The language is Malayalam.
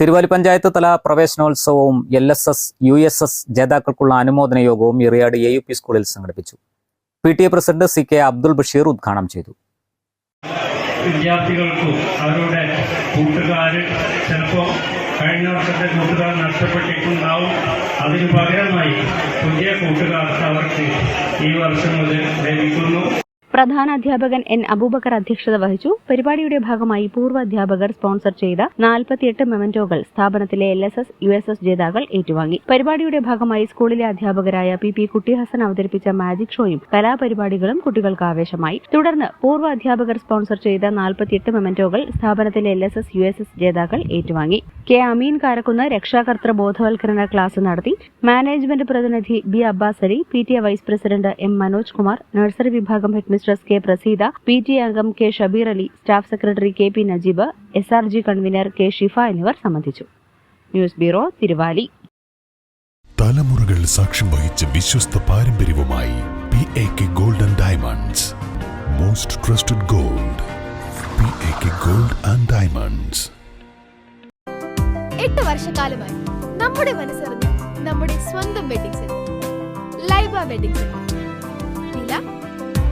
Thiruvali panchayat തല പ്രവേശനോത്സവവും L S S U S S ജേതാക്കൾക്കുള്ള അനുമോദന യോഗവും ഇറിയാട് എ യു പി സ്കൂളിൽ സംഘടിപ്പിച്ചു. P T A president C K Abdul Basheer ഉദ്ഘാടനം ചെയ്തു. വിദ്യാർത്ഥികൾക്കും അവരുടെ കൂട്ടുകാർ ചിലപ്പോൾ കഴിഞ്ഞ വർഷത്തെ കൂട്ടുകാർ നഷ്ടപ്പെട്ടിട്ടുണ്ടാവും. അതിന് പകരമായി പുതിയ കൂട്ടുകാർക്ക് അവർക്ക് ഈ വർഷം മുതൽ ലഭിക്കുന്നു. പ്രധാന അധ്യാപകൻ എൻ അബൂബക്കർ അധ്യക്ഷത വഹിച്ചു. പരിപാടിയുടെ ഭാഗമായി പൂർവ അധ്യാപകർ സ്പോൺസർ ചെയ്ത നാൽപ്പത്തിയെട്ട് മെമന്റോകൾ സ്ഥാപനത്തിലെ L S S U S S ജേതാക്കൾ ഏറ്റുവാങ്ങി. പരിപാടിയുടെ ഭാഗമായി സ്കൂളിലെ അധ്യാപകരായ പി പി കുട്ടിഹസൻ അവതരിപ്പിച്ച മാജിക് ഷോയും കലാപരിപാടികളും കുട്ടികൾക്ക് ആവേശമായി. തുടർന്ന് പൂർവ അധ്യാപകർ സ്പോൺസർ ചെയ്ത നാൽപ്പത്തിയെട്ട് മെമന്റോകൾ സ്ഥാപനത്തിലെ L S S U S S ജേതാക്കൾ ഏറ്റുവാങ്ങി. കെ അമീൻ കാരക്കുന്ന് രക്ഷാകർത്തൃ ബോധവൽക്കരണ ക്ലാസ് നടത്തി. മാനേജ്മെന്റ് പ്രതിനിധി B Abbas Ali P T A vice president M Manoj Kumar nursery വിഭാഗം headmistress K Praseetha P T അംഗം K Shabeer Ali staff secretary K P Najeeb S R G convener K Shifa എന്നിവർ സംബന്ധിച്ചു. News bureau Thiruvali. തലമുറകൾ സാക്ഷ്യം വഹിച്ച വിശ്വസ്ത പാരമ്പര്യവുമായി P A K golden diamonds most trusted gold P A K gold and diamonds എട്ട് വർഷക്കാലമായി നമ്മുടെ മനസ്സറിഞ്ഞ നമ്മുടെ സ്വന്തം wedding centre Laiba wedding centre വില